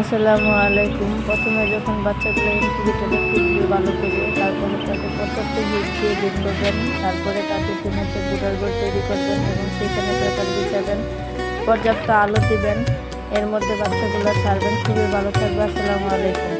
আসসালামু আলাইকুম। প্রথমে যখন বাচ্চাগুলো ইনকিউবেটারে খুবই ভালো করে তারপরে তাকে পর্যাপ্ত হিট দিয়ে বের করবেন, তারপরে তাদের জন্য একটা গুড়ার ঘর তৈরি করবেন এবং সেখানে পেপার বিছাবেন, পর্যাপ্ত আলো দিবেন, এর মধ্যে বাচ্চাগুলো ছাড়বেন। খুবই ভালো থাকবে। আসসালামু আলাইকুম।